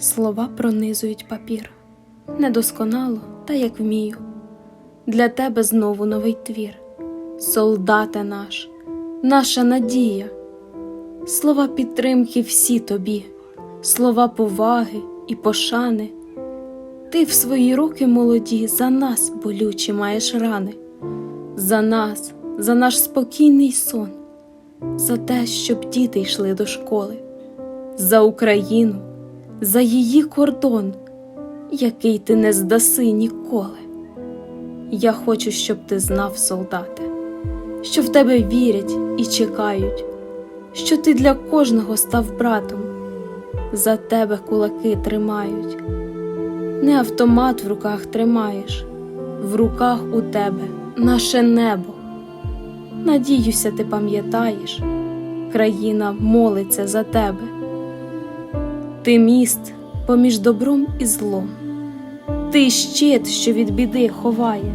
Слова пронизують папір. Недосконало, та як вмію. Для тебе знову новий твір. Солдате наш, наша надія. Слова підтримки всі тобі, слова поваги і пошани. Ти в свої роки молоді за нас болючі маєш рани, за нас, за наш спокійний сон, за те, щоб діти йшли до школи, за Україну, за її кордон, який ти не здаси ніколи. Я хочу, щоб ти знав, солдате, що в тебе вірять і чекають, що ти для кожного став братом, за тебе кулаки тримають. Не автомат в руках тримаєш, в руках у тебе наше небо. Надіюся, ти пам'ятаєш, країна молиться за тебе. Ти міст поміж добром і злом, ти щит, що від біди ховає,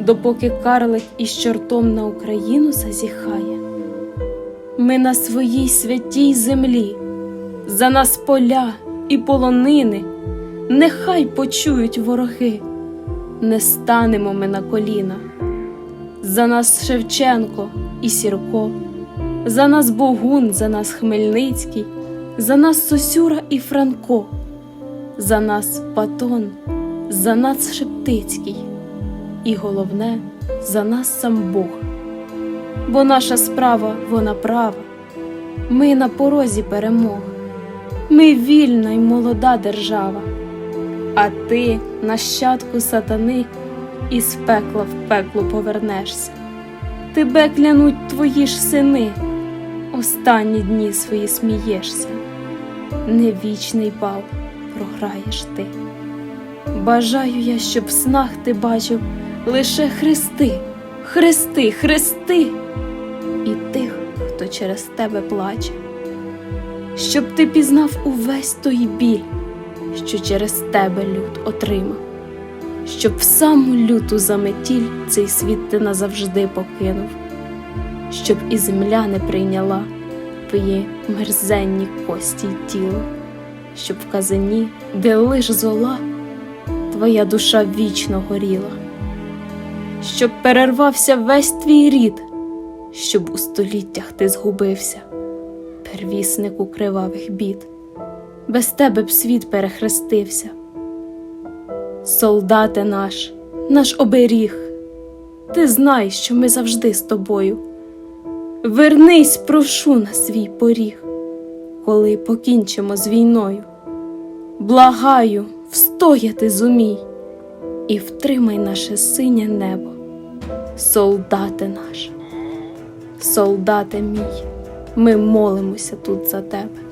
допоки карлик із чортом на Україну зазіхає. Ми на своїй святій землі, за нас поля і полонини, нехай почують вороги, не станемо ми на коліна. За нас Шевченко і Сірко, за нас Богун, за нас Хмельницький, за нас Сосюра і Франко, за нас Патон, за нас Шептицький, і головне, за нас сам Бог. Бо наша справа вона права, ми на порозі перемог, ми вільна й молода держава, а ти, нащадку сатани, із пекла в пекло повернешся. Тебе клянуть твої ж сини, останні дні свої смієшся, не вічний бал програєш ти. Бажаю я, щоб в снах ти бачив лише хрести, хрести, хрести і тих, хто через тебе плаче, щоб ти пізнав увесь той біль, що через тебе люд отримав. Щоб в саму люту заметіль цей світ ти назавжди покинув, щоб і земля не прийняла твої мерзенні кості й тіло, щоб в казані, де лиш зола, твоя душа вічно горіла, щоб перервався весь твій рід, щоб у століттях ти згубився, первіснику кривавих бід, без тебе б світ перехрестився. Солдате наш, наш оберіг, ти знай, що ми завжди з тобою. Вернись, прошу на свій поріг, коли покінчимо з війною. Благаю, встояти зумій і втримай наше синє небо, солдате наш, солдате мій, ми молимося тут за тебе.